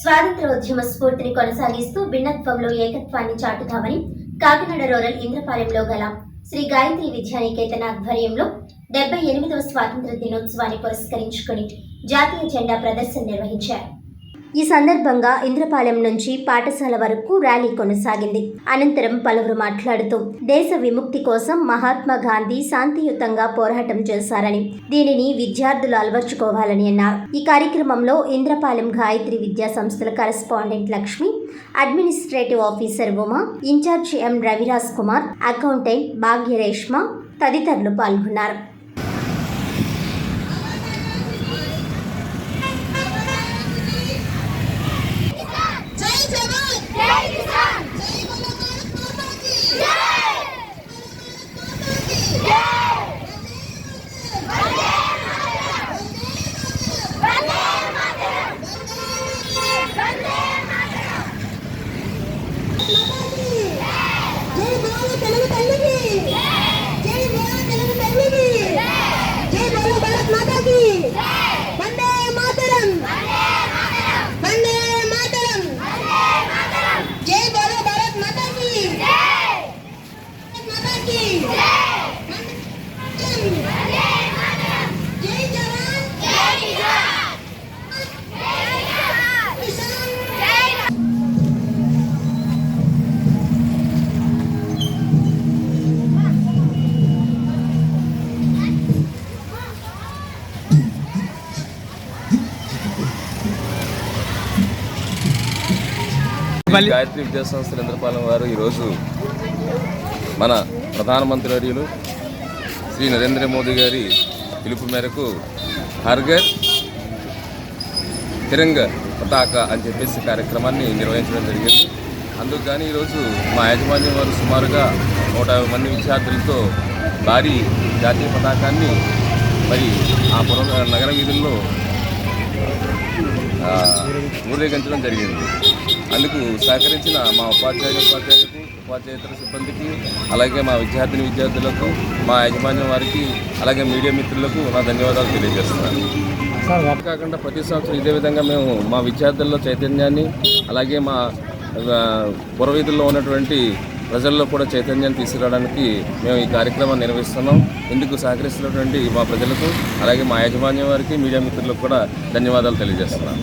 స్వాతంత్రోద్యమ స్ఫూర్తిని కొనసాగిస్తూ భిన్నత్వంలో ఏకత్వాన్ని చాటుతామని కాకినాడ రూరల్ ఇంద్రపాలెంలో గల శ్రీ గాయత్రి విద్యానికేతన ఆధ్వర్యంలో డెబ్బై ఎనిమిదవ స్వాతంత్ర దినోత్సవాన్ని పురస్కరించుకుని జాతీయ జెండా ప్రదర్శన నిర్వహించారు. ఈ సందర్భంగా ఇంద్రపాలెం నుంచి పాఠశాల వరకు ర్యాలీ కొనసాగింది. అనంతరం పలువురు మాట్లాడుతూ దేశ విముక్తి కోసం మహాత్మా గాంధీ శాంతియుతంగా పోరాటం చేశారని దీనిని విద్యార్థులు అలవర్చుకోవాలని అన్నారు. ఈ కార్యక్రమంలో ఇంద్రపాలెం గాయత్రి విద్యా సంస్థల correspondent Lakshmi administrative officer Uma incharge M Raviraj Kumar accountant Bhagyareshma తదితరులు పాల్గొన్నారు. గాయత్రి విద్యాసంస్థ ఇంద్రపాలెం వారు ఈరోజు మన ప్రధానమంత్రి వర్యులు శ్రీ నరేంద్ర మోదీ గారి పిలుపు మేరకు హర్ఘర్ తిరంగ పతాక అని చెప్పేసి కార్యక్రమాన్ని నిర్వహించడం జరిగింది. అందుకు కానీ ఈరోజు మా యాజమాన్యం వారు సుమారుగా నూట యాభై మంది విద్యార్థులతో భారీ జాతీయ పతాకాన్ని మరి ఆ పుర నగర వీధుల్లో ఊరేగించడం జరిగింది. అందుకు సహకరించిన మా ఉపాధ్యాయులు ఉపాధ్యాయులకు ఉపాధ్యాయేతర సిబ్బందికి అలాగే మా విద్యార్థిని విద్యార్థులకు మా యాజమాన్యం వారికి అలాగే మీడియా మిత్రులకు నా ధన్యవాదాలు తెలియజేస్తున్నాను. కాకుండా ప్రతి సంవత్సరం ఇదే విధంగా మేము మా విద్యార్థుల్లో చైతన్యాన్ని అలాగే మా పురవీధుల్లో ఉన్నటువంటి ప్రజల్లో కూడా చైతన్యాన్ని తీసుకురావడానికి మేము ఈ కార్యక్రమాన్ని నిర్వహిస్తున్నాం. ఇందుకు సహకరిస్తున్నటువంటి మా ప్రజలకు అలాగే మా యాజమాన్యం వారికి మీడియా మిత్రులకు కూడా ధన్యవాదాలు తెలియజేస్తున్నాను